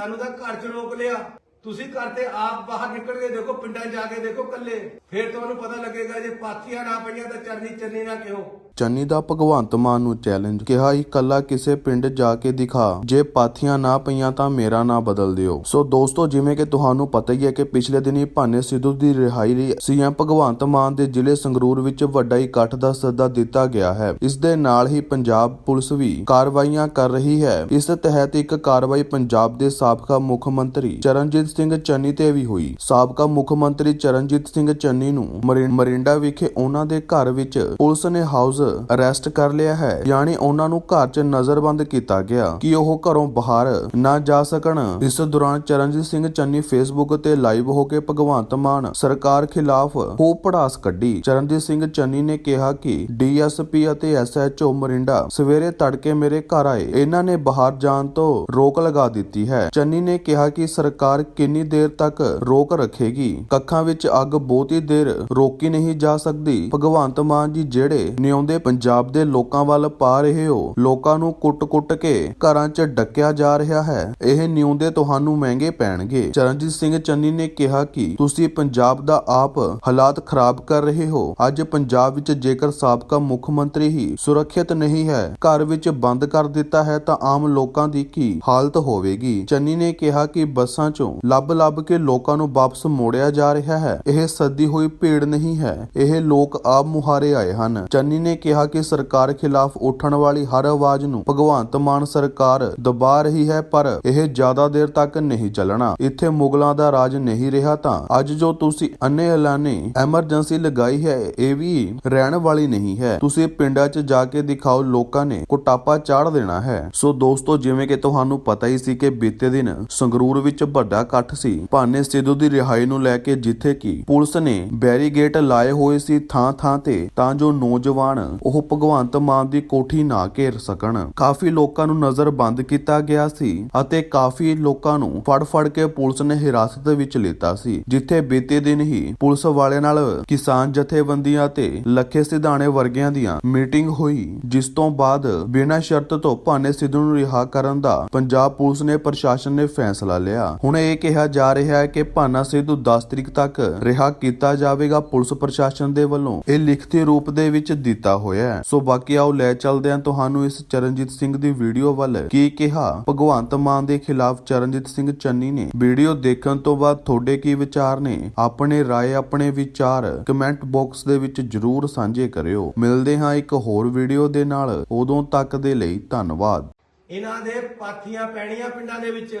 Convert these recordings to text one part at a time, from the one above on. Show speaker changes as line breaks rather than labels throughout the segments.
ਸਾਨੂੰ ਤਾਂ ਘਰ 'ਚ ਰੋਕ ਲਿਆ। ਤੁਸੀਂ ਘਰ ਤੇ ਆਪ ਬਾਹਰ ਨਿਕਲ ਕੇ ਦੇਖੋ, ਪਿੰਡਾਂ ਜਾ ਕੇ ਦੇਖੋ ਕੱਲੇ ਫਿਰ ਤੁਹਾਨੂੰ ਪਤਾ ਲੱਗੇਗਾ ਜੇ ਪਾਥੀਆਂ ਨਾ ਪਈਆਂ ਤਾਂ ਚਰਨੀ ਚੰਨੀ ਨਾ ਕਿਉਂ?
ਚੰਨੀ ਦਾ ਭਗਵੰਤ ਮਾਨ ਨੂੰ ਚੈਲੰਜ ਕਿਹਾ ਹੀ ਕਿਸੇ ਪਿੰਡ ਜਾ ਕੇ ਦਿਖਾ। ਜੇ ਪਾਥੀਆਂ ਨਾ ਪਈਆਂ ਤਾਂ ਮੇਰਾ ਨਾਂ ਬਦਲ ਦਿਓ। ਸੋ ਦੋਸਤੋ, ਜਿਵੇਂ ਕਿ ਤੁਹਾਨੂੰ ਪਤਾ ਹੀ ਹੈ ਕਿ ਪਿਛਲੇ ਦਿਨੀ ਭਾਨੇ ਸਿੱਧੂ ਦੀ ਰਿਹਾਈ ਲਈ ਸੀਐਮ ਭਗਵੰਤ ਮਾਨ ਦੇ ਜ਼ਿਲ੍ਹੇ ਸੰਗਰੂਰ ਵਿੱਚ ਵੱਡਾ ਇਕੱਠ ਦਾ ਸੱਦਾ ਦਿੱਤਾ ਗਿਆ ਹੈ। ਇਸ ਦੇ ਨਾਲ ਹੀ ਪੰਜਾਬ ਪੁਲਿਸ ਵੀ ਕਾਰਵਾਈਆਂ ਕਰ ਰਹੀ ਹੈ। ਇਸ ਤਹਿਤ ਇੱਕ ਕਾਰਵਾਈ ਪੰਜਾਬ ਦੇ ਸਾਬਕਾ ਮੁੱਖ ਮੰਤਰੀ ਚਰਨਜੀਤ ਸਿੰਘ ਚੰਨੀ ਤੇ ਵੀ ਹੋਈ। ਸਾਬਕਾ ਮੁੱਖ ਮੰਤਰੀ ਚਰਨਜੀਤ ਸਿੰਘ ਚੰਨੀ ਨੂੰ ਮਰਿੰ- ਮਰਿੰਡਾ ਵਿਖੇ ਉਹਨਾਂ ਦੇ ਘਰ ਵਿੱਚ ਪੁਲਿਸ ਨੇ ਹਾਊਸ ਅਰੈਸਟ ਕਰ ਲਿਆ ਹੈ। ਯਾਨੀ ਉਹਨਾਂ ਨੂੰ ਘਰ 'ਚ ਨਜ਼ਰਬੰਦ ਕੀਤਾ ਗਿਆ ਕਿ ਉਹ ਘਰੋਂ ਬਾਹਰ ਨਾ ਜਾ ਸਕਣ। ਇਸ ਦੌਰਾਨ ਚਰਨਜੀਤ ਸਿੰਘ ਚੰਨੀ ਫੇਸਬੁੱਕ ਤੇ ਲਾਈਵ ਹੋ ਕੇ ਭਗਵੰਤ ਮਾਨ ਸਰਕਾਰ ਖਿਲਾਫ ਹੋ ਪੜਾਸ ਕੱਢੀ। ਚਰਨਜੀਤ ਸਿੰਘ ਚੰਨੀ ਨੇ ਕਿਹਾ ਕਿ ਡੀਐਸਪੀ ਅਤੇ ਐਸਐਚਓ ਮਰਿੰਡਾ ਸਵੇਰੇ ਤੜਕੇ ਮੇਰੇ ਘਰ ਆਏ। ਇਹਨਾਂ ਨੇ ਬਾਹਰ ਜਾਣ ਤੋਂ ਰੋਕ ਲਗਾ ਦਿੱਤੀ ਹੈ। ਚੰਨੀ ਨੇ ਕਿਹਾ ਕਿ ਸਰਕਾਰ ਕਿੰਨੀ ਦੇਰ ਤੱਕ ਰੋਕ ਰੱਖੇਗੀ? ਕੱਖਾਂ ਵਿੱਚ ਅੱਗ ਬਹੁਤੀ ਦੇਰ ਰੋਕੀ ਨਹੀਂ ਜਾ ਸਕਦੀ। ਭਗਵੰਤ ਮਾਨ ਜੀ ਜਿਹੜੇ ਨਿਉਂਦੇ ਪੰਜਾਬ ਦੇ ਲੋਕਾਂ ਵੱਲ ਪਾ ਰਹੇ ਹੋ, ਲੋਕਾਂ ਨੂੰ ਕੁੱਟ-ਕੁੱਟ ਕੇ ਘਰਾਂ 'ਚ ਡੱਕਿਆ ਜਾ ਰਿਹਾ ਹੈ। ਇਹ ਨਿਉਂਦੇ ਤੁਹਾਨੂੰ ਮਹਿੰਗੇ ਪੈਣਗੇ। ਚਰਨਜੀਤ ਸਿੰਘ ਚੰਨੀ ਨੇ ਕਿਹਾ ਕਿ ਤੁਸੀਂ ਪੰਜਾਬ ਦਾ ਆਪ ਹਾਲਾਤ ਖਰਾਬ ਕਰ ਰਹੇ ਹੋ। ਅੱਜ ਪੰਜਾਬ ਵਿੱਚ ਜੇਕਰ ਸਾਬਕਾ ਮੁੱਖ ਮੰਤਰੀ ਹੀ ਸੁਰੱਖਿਅਤ ਨਹੀਂ ਹੈ, ਘਰ ਵਿੱਚ ਬੰਦ ਕਰ ਦਿੱਤਾ ਹੈ ਤਾਂ ਆਮ ਲੋਕਾਂ ਦੀ ਕੀ ਹਾਲਤ ਹੋਵੇਗੀ? ਚੰਨੀ ਨੇ ਕਿਹਾ ਕਿ ਬੱਸਾਂ 'ਚੋਂ ਲੱਭ-ਲੱਭ ਕੇ ਲੋਕਾਂ ਨੂੰ ਵਾਪਸ ਮੋੜਿਆ ਜਾ ਰਿਹਾ ਹੈ। ਇਹ ਸੱਦੀ ਹੋਈ ਭੀੜ ਨਹੀਂ ਹੈ। ਇਹ ਲੋਕ ਆਪ ਮੁਹਾਰੇ ਆਏ ਹਨ। ਚੰਨੀ ਨੇ ਕਿਹਾ ਕਿ ਸਰਕਾਰ ਖਿਲਾਫ ਉੱਠਣ ਵਾਲੀ ਹਰ ਆਵਾਜ਼ ਨੂੰ ਭਗਵੰਤ ਮਾਨ ਸਰਕਾਰ ਦਬਾ ਰਹੀ ਹੈ, ਪਰ ਇਹ ਜ਼ਿਆਦਾ ਦੇਰ ਤੱਕ ਨਹੀਂ ਚੱਲਣਾ। ਇੱਥੇ ਮੁਗਲਾਂ ਦਾ ਰਾਜ ਨਹੀਂ ਰਿਹਾ ਤਾਂ ਅੱਜ ਜੋ ਤੁਸੀਂ ਅੰਨੇ ਐਲਾਨੇ, ਐਮਰਜੈਂਸੀ ਲਗਾਈ ਹੈ, ਇਹ ਵੀ ਰਹਿਣ ਵਾਲੀ ਨਹੀਂ ਹੈ। ਤੁਸੀਂ ਪਿੰਡਾਂ 'ਚ ਜਾ ਕੇ ਦਿਖਾਓ ਲੋਕਾਂ ਨੇ ਕੁਟਾਪਾ ਚਾੜ ਦੇਣਾ ਹੈ। ਸੋ ਦੋਸਤੋ, ਜਿਵੇਂ ਕਿ ਤੁਹਾਨੂੰ ਪਤਾ ਹੀ ਸੀ ਕਿ ਬੀਤੇ ਦਿਨ ਸੰਗਰੂਰ ਵਿੱਚ ਵੱਡਾ ਇਕੱਠ ਸੀ। ਭਾਨੇ ਸਿੱਧੂ ਦੀ ਰਿਹਾਈ ਨੂੰ ਲੈ ਕੇ ਜਿੱਥੇ ਕਿ ਪੁਲਿਸ ਨੇ ਬੈਰੀਗੇਟ ਲਾਏ ਹੋਏ ਸੀ ਥਾਂ ਥਾਂ ਤੇ, ਤਾਂ ਜੋ ਨੌਜਵਾਨ ਉਹ ਭਗਵੰਤ ਮਾਨ ਦੀ ਕੋਠੀ ਨਾ ਘੇਰ ਸਕਣ। ਕਾਫੀ ਲੋਕਾਂ ਨੂੰ ਨਜ਼ਰ ਬੰਦ ਕੀਤਾ ਗਿਆ ਸੀ ਅਤੇ ਕਾਫੀ ਲੋਕਾਂ ਨੂੰ ਫੜ-ਫੜ ਕੇ ਪੁਲਿਸ ਨੇ ਹਿਰਾਸਤ ਵਿੱਚ ਲਿੱਤਾ ਸੀ, ਜਿੱਥੇ ਬੀਤੇ ਦਿਨ ਹੀ ਪੁਲਿਸ ਵਾਲੇ ਨਾਲ ਕਿਸਾਨ ਜਥੇਬੰਦੀਆਂ ਤੇ ਲੱਖੇ ਸਿਧਾਣੇ ਵਰਗਿਆਂ ਦੀਆਂ ਮੀਟਿੰਗ ਹੋਈ, ਜਿਸ ਤੋਂ ਬਾਅਦ ਬਿਨਾਂ ਸ਼ਰਤ ਤੋਂ ਭਾਨੇ ਸਿੱਧੂ ਨੂੰ ਰਿਹਾ ਕਰਨ ਦਾ ਪੰਜਾਬ ਪੁਲਿਸ ਨੇ ਪ੍ਰਸ਼ਾਸਨ ਨੇ ਫੈਸਲਾ ਲਿਆ। ਹੁਣ ਇਹ ਕਿਹਾ ਜਾ ਰਿਹਾ ਹੈ ਕਿ ਭਾਨਾ ਸਿੱਧੂ 10 ਤਰੀਕ ਤੱਕ ਰਿਹਾ ਕੀਤਾ ਜਾਵੇਗਾ ਪੁਲਿਸ ਪ੍ਰਸ਼ਾਸਨ ਦੇ ਵੱਲੋਂ। ਇਹ ਲਿਖਤੀ ਰੂਪ ਦੇ ਵਿੱਚ ਦਿੱਤਾ ਹੋਇਆ ਹੈ। ਸੋ ਬਾਕੀ ਆਓ ਲੈ ਚੱਲਦੇ ਹਾਂ ਤੁਹਾਨੂੰ ਇਸ ਚਰਨਜੀਤ ਸਿੰਘ ਦੀ ਵੀਡੀਓ ਵੱਲ। ਕੀ ਕਿਹਾ? ਭਗਵੰਤ ਮਾਨ ਦੇ ਖਿਲਾਫ ਚਰਨਜੀਤ ਸਿੰਘ ਚੰਨੀ ਨੇ। ਵੀਡੀਓ ਦੇਖਣ ਤੋਂ ਬਾਅਦ ਤੁਹਾਡੇ ਕੀ ਵਿਚਾਰ ਨੇ? ਆਪਣੇ ਰਾਏ, ਆਪਣੇ ਵਿਚਾਰ ਕਮੈਂਟ ਬਾਕਸ ਦੇ ਵਿੱਚ ਜਰੂਰ ਸਾਂਝੇ ਕਰਿਓ। ਮਿਲਦੇ ਹਾਂ ਇੱਕ ਹੋਰ ਵੀਡੀਓ ਦੇ ਨਾਲ। ਉਦੋਂ ਤੱਕ ਦੇ ਲਈ ਧੰਨਵਾਦ।
ਇਹਨਾਂ ਦੇ ਪਾਥੀਆਂ ਪੈਣੀਆਂ ਪਿੰਡਾਂ ਦੇ ਵਿੱਚ।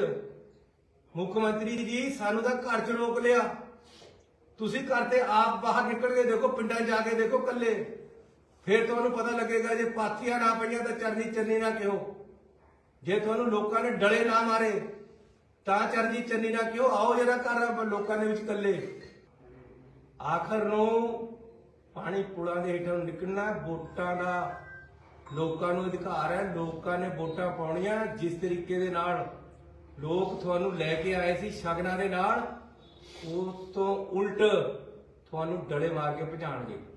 ਮੁੱਖ ਮੰਤਰੀ ਜੀ, ਸਾਨੂੰ ਤਾਂ ਘਰ 'ਚ ਰੋਕ ਲਿਆ। ਤੁਸੀਂ ਘਰ ਤੇ ਆਪ ਬਾਹਰ ਨਿਕਲ ਕੇ ਦੇਖੋ, ਪਿੰਡਾਂ 'ਚ ਜਾ ਕੇ ਦੇਖੋ ਕੱਲੇ ਫਿਰ ਤੁਹਾਨੂੰ ਪਤਾ ਲੱਗੇਗਾ, ਜੇ ਪਾਥੀਆਂ ਨਾ ਪਈਆਂ ਤਾਂ ਚਰਨੀ ਚੰਨੀ ਨਾ ਕਿਉਂ ਜੇ ਤੁਹਾਨੂੰ ਲੋਕਾਂ ਨੇ ਡਲੇ ਨਾ ਮਾਰੇ, ਤਾਂ ਚਰਨੀ ਚੰਨੀ ਨਾ ਕਿਉਂ ਆਓ ਜਿਹੜਾ ਘਰ ਲੋਕਾਂ ਦੇ ਵਿੱਚ ਕੱਲੇ ਆਖਰ ਨੂੰ ਪਾਣੀ ਪੁਲਾਂ ਦੇ ਹੇਠੋਂ ਨਿਕਲਣਾ ਵੋਟਾਂ ਦਾ ਲੋਕਾਂ ਨੂੰ ਅਧਿਕਾਰ ਹੈ। ਲੋਕਾਂ ਨੇ ਵੋਟਾਂ ਪਾਉਣੀਆਂ ਜਿਸ ਤਰੀਕੇ ਦੇ ਨਾਲ। ਲੋਕ ਤੁਹਾਨੂੰ ਲੈ ਕੇ ਆਏ ਸੀ ਸ਼ਗਨਾਂ ਦੇ ਨਾਲ, ਉਸ ਤੋਂ ਉਲਟ ਤੁਹਾਨੂੰ ਡਲੇ ਮਾਰ ਕੇ ਭਜਾਣਗੇ